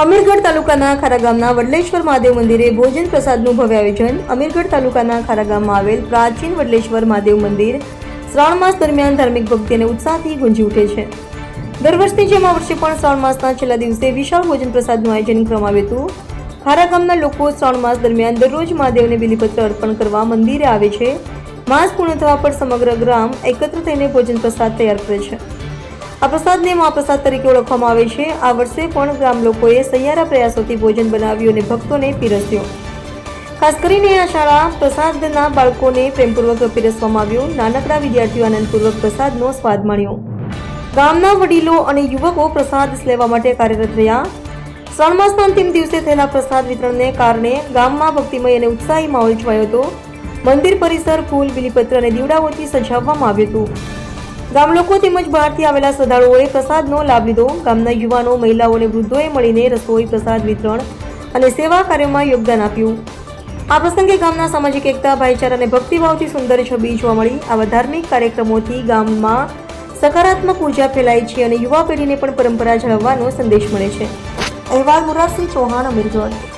અમીરગઢ તાલુકાના ખારા ગામના વડલેશ્વર મહાદેવ મંદિરે ભોજન પ્રસાદનું ભવ્ય આયોજન. અમીરગઢ તાલુકાના ખારા ગામમાં આવેલ પ્રાચીન વડલેશ્વર મહાદેવ મંદિર શ્રાવણ માસ દરમિયાન ધાર્મિક ભક્તિ અને ઉત્સાહથી ગુંજી ઉઠે છે. દર વર્ષની જેમ આ વર્ષે પણ શ્રાવણ માસના છેલ્લા દિવસે વિશાળ ભોજન પ્રસાદનું આયોજન કરવામાં આવ્યું હતું. ખારા ગામના લોકો શ્રાવણ માસ દરમિયાન દરરોજ મહાદેવને બિલીપત્ર અર્પણ કરવા મંદિરે આવે છે. માસ પૂર્ણ થવા પર સમગ્ર ગ્રામ એકત્ર થઈને ભોજન પ્રસાદ તૈયાર કરે છે. આ પ્રસાદને મહાપ્રસાદ તરીકે ઓળખવામાં આવે છે. આ વર્ષે પણ ગ્રામ લોકોએ સહિયારા પ્રયાસોથી ભોજન બનાવ્યું અને ભક્તોને પીરસ્યો. ખાસ કરીને આ શાળા પ્રસાદના બાળકોને પ્રેમપૂર્વક પીરસવામાં આવ્યું. નાનકડા વિદ્યાર્થીઓ આનંદપૂર્વક પ્રસાદનો સ્વાદ માણ્યો. ગામના વડીલો અને યુવકો પ્રસાદ લેવા માટે કાર્યરત રહ્યા. શ્રાવણ માસના અંતિમ દિવસે થયેલા પ્રસાદ વિતરણને કારણે ગામમાં ભક્તિમય અને ઉત્સાહી માહોલ છવાયો હતો. મંદિર પરિસર ફૂલ, બિલીપત્ર અને દીવડાઓથી સજાવવામાં આવ્યું હતું. ગામ લોકો તેમજ બહારથી આવેલા શ્રદ્ધાળુઓએ પ્રસાદનો લાભ લીધો. ગામના યુવાનો, મહિલાઓ અને વૃદ્ધોએ મળીને રસોઈ, પ્રસાદ વિતરણ અને સેવા કાર્યોમાં યોગદાન આપ્યું. આ પ્રસંગે ગામના સામાજિક એકતા, ભાઈચારા અને ભક્તિભાવથી સુંદર છબી જોવા મળી. આવા ધાર્મિક કાર્યક્રમોથી ગામમાં સકારાત્મક ઊર્જા ફેલાય છે અને યુવા પેઢીને પણ પરંપરા જાળવવાનો સંદેશ મળે છે. અહેવાલ મુરારસિંહ ચૌહાણ, અમીરગઢ.